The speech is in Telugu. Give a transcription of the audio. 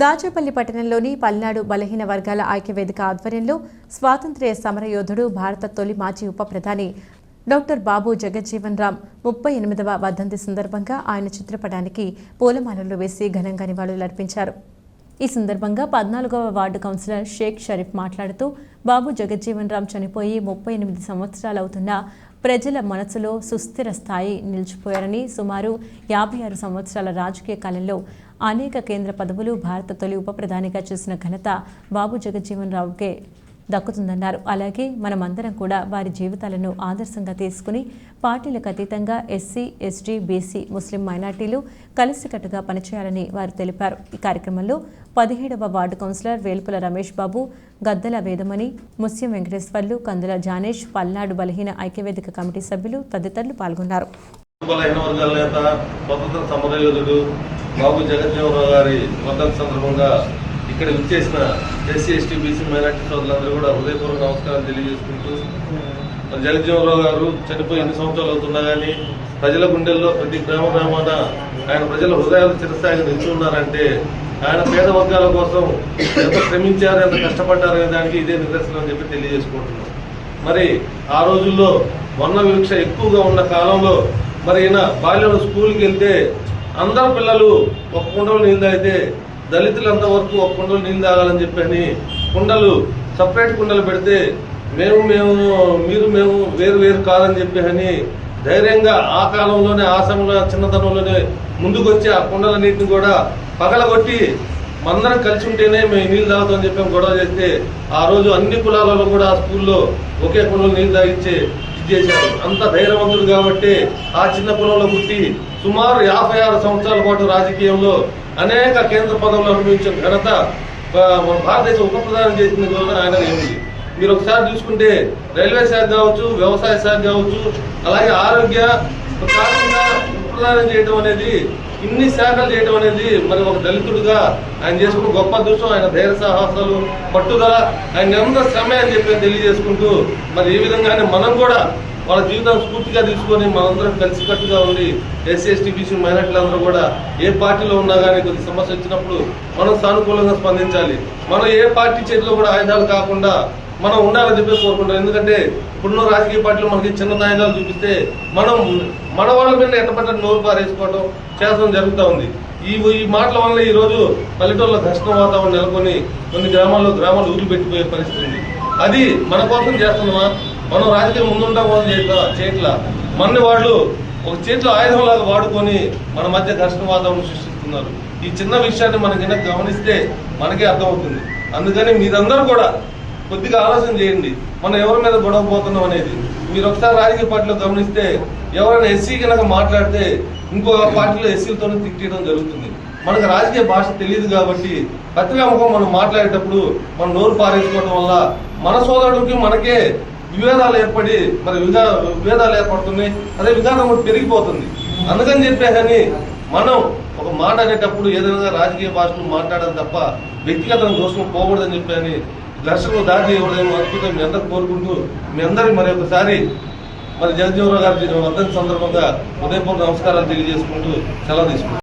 దాచేపల్లి పట్టణంలోని పల్నాడు బలహీన వర్గాల ఐక్యవేదిక ఆధ్వర్యంలో స్వాతంత్ర్య సమరయోధుడు భారత తొలి మాజీ ఉప ప్రధాని డాక్టర్ బాబు జగజ్జీవన్ రామ్ ముప్పై ఎనిమిదవ వర్ధంతి సందర్భంగా ఆయన చిత్రపటానికి పూలమాలలు వేసి ఘనంగా నివాళులర్పించారు. ఈ సందర్భంగా పద్నాలుగవ వార్డు కౌన్సిలర్ షేక్ షరీఫ్ మాట్లాడుతూ బాబు జగజ్జీవన్ రామ్ చనిపోయి ముప్పై ఎనిమిది సంవత్సరాలు అవుతున్నా ప్రజల మనసులో సుస్థిర స్థాయి నిలిచిపోయారని సుమారు యాభై ఆరు సంవత్సరాల రాజకీయ కాలంలో అనేక కేంద్ర పదవులు భారత తొలి ఉప ప్రధానిగా చేసిన ఘనత బాబు జగజ్జీవన్ రావుకే దక్కుతుందన్నారు. అలాగే మనమందరం కూడా వారి జీవితాలను ఆదర్శంగా తీసుకుని పార్టీలకు అతీతంగా ఎస్సీ ఎస్టీ బీసీ ముస్లిం మైనార్టీలు కలిసికట్టుగా పనిచేయాలని వారు తెలిపారు. ఈ కార్యక్రమంలో పదిహేడవ వార్డు కౌన్సిలర్ వేల్పుల రమేష్ బాబు గద్దల వేదమణి ముస్యం వెంకటేశ్వర్లు కందుల జానేష్ పల్నాడు బలహీన ఐక్యవేదిక కమిటీ సభ్యులు తదితరులు పాల్గొన్నారు. బలహీన వర్గాల నేత స్వతంత్ర సమరయోధుడు బాబు జగజ్జీవనరావు గారి వర్ధంతి సందర్భంగా ఇక్కడ విచ్చేసిన ఎస్సీ ఎస్టీ బీసీ మైనార్టీ సోదరులందరూ కూడా హృదయపూర్వక నమస్కారం తెలియజేసుకుంటూ జగజ్జీవనరావు గారు చనిపోయి ఎన్ని సంవత్సరాలు అవుతున్నా కానీ ప్రజల గుండెల్లో ప్రతి గ్రామ గ్రామాన ఆయన ప్రజల హృదయాలు చిరస్థాయిగా నిల్చున్నారంటే ఆయన పేద వర్గాల కోసం ఎంత శ్రమించారు ఎంత కష్టపడ్డారు అనే దానికి ఇదే నిదర్శనం అని చెప్పి తెలియజేసుకుంటున్నాం. మరి ఆ రోజుల్లో వర్ణ వివక్ష ఎక్కువగా ఉన్న కాలంలో మరి ఈయన బాల్యంలో స్కూల్కి వెళ్తే అందరు పిల్లలు ఒక కుండలు నీళ్ళు అయితే దళితులంతవరకు ఒక కుండలు నీళ్ళు తాగాలని చెప్పని కుండలు సపరేట్ కుండలు పెడితే మేము మేము మీరు మేము వేరు వేరు కాదని చెప్పి అని ధైర్యంగా ఆ కాలంలోనే ఆ సమయంలో చిన్నతనంలోనే ముందుకొచ్చి ఆ కుండల నీటిని కూడా పగలగొట్టి అందరం కలిసి ఉంటేనే మేము నీళ్ళు తాగుతామని చెప్పి గొడవ చేస్తే ఆ రోజు అన్ని కులాలలో కూడా ఆ స్కూల్లో ఒకే కుండలు నీళ్ళు తాగిచ్చే ఇది చేశారు అంత ధైర్యవంతుడు కాబట్టి ఆ చిన్న పొలంలో పుట్టి సుమారు యాభై ఆరు సంవత్సరాల పాటు రాజకీయంలో అనేక కేంద్ర పదవులు అనుభవించిన ఘనత మన భారతదేశ ఉప ప్రధానం చేసిన గౌరవం ఆయన ఉంది మీరు ఒకసారి చూసుకుంటే రైల్వే శాఖ కావచ్చు వ్యవసాయ శాఖ కావచ్చు అలాగే ఆరోగ్య కాకుండా ఉప ప్రధానం చేయడం అనేది ఇన్ని శాఖలు చేయడం అనేది మరి ఒక దళితుడిగా ఆయన చేసుకున్న గొప్ప దృశ్యం ఆయన ధైర్య సాహసాలు పట్టుదల ఆయన ఎంత శ్రమ అని చెప్పి తెలియజేసుకుంటూ మరి ఈ విధంగానే మనం కూడా వాళ్ళ జీవితాన్ని స్ఫూర్తిగా తీసుకొని మనందరం కలిసికట్టుగా ఉండి ఎస్సీ ఎస్టీ బీసీ మైనార్టీలందరూ కూడా ఏ పార్టీలో ఉన్నా కానీ కొద్ది సమస్య వచ్చినప్పుడు మనం సానుకూలంగా స్పందించాలి. మనం ఏ పార్టీ చేతిలో కూడా ఆయుధాలు కాకుండా మనం ఉండాలని చెప్పి కోరుకుంటాం ఎందుకంటే ఇప్పుడున్న రాజకీయ పార్టీలు మనకి చిన్న నాయనాలు చూపిస్తే మనం మన వాళ్ళ మీద ఎట్టపట్ట నోరు పారేసుకోవడం చేస్తడం జరుగుతూ ఉంది. ఈ ఈ మాటల వల్ల ఈరోజు పల్లెటూరులో ఘర్షణ వాతావరణం నెలకొని కొన్ని గ్రామాల్లో గ్రామాలు ఊరు పెట్టిపోయే పరిస్థితి ఉంది. అది మన కోసం చేస్తున్నామా? మనం రాజకీయం ముందుంటాం కోసం చేయట్లా చేయట్లా. మన వాళ్ళు ఒక చేతిలో ఆయుధంలాగా వాడుకొని మన మధ్య ఘర్షణ వాతావరణం సృష్టిస్తున్నారు. ఈ చిన్న విషయాన్ని మనం గమనిస్తే మనకే అర్థమవుతుంది. అందుకని మీరందరూ కూడా కొద్దిగా ఆలోచన చేయండి. మనం ఎవరి మీద గొడవ పోతున్నాం అనేది. మీరు ఒకసారి రాజకీయ పార్టీలో గమనిస్తే ఎవరైనా ఎస్సీ కనుక మాట్లాడితే ఇంకొక పార్టీలో ఎస్సీలతో తిట్టడం జరుగుతుంది. మనకు రాజకీయ భాష తెలియదు కాబట్టి పత్రికాముఖం మనం మాట్లాడేటప్పుడు మనం నోరు పారేసుకోవడం వల్ల మన సోదరుడికి మనకే విభేదాలు ఏర్పడి మరి విధా విభేదాలు ఏర్పడుతున్నాయి. అదే విధానం పెరిగిపోతుంది. అందుకని చెప్పే కానీ మనం ఒక మాట అనేటప్పుడు ఏదైనా రాజకీయ భాషను మాట్లాడాలి తప్ప వ్యక్తిగతం దోషం పోకూడదని చెప్పి ఘర్షణకు దాటి ఇవ్వడం అద్భుతం మీ అందరూ కోరుకుంటూ మీ అందరి మరి ఒకసారి మరి జగజ్జీవరావు గారి వర్ధన సందర్భంగా ఉదయపూర్వ నమస్కారాలు తెలియజేసుకుంటూ సెలవు తీసుకుంటాం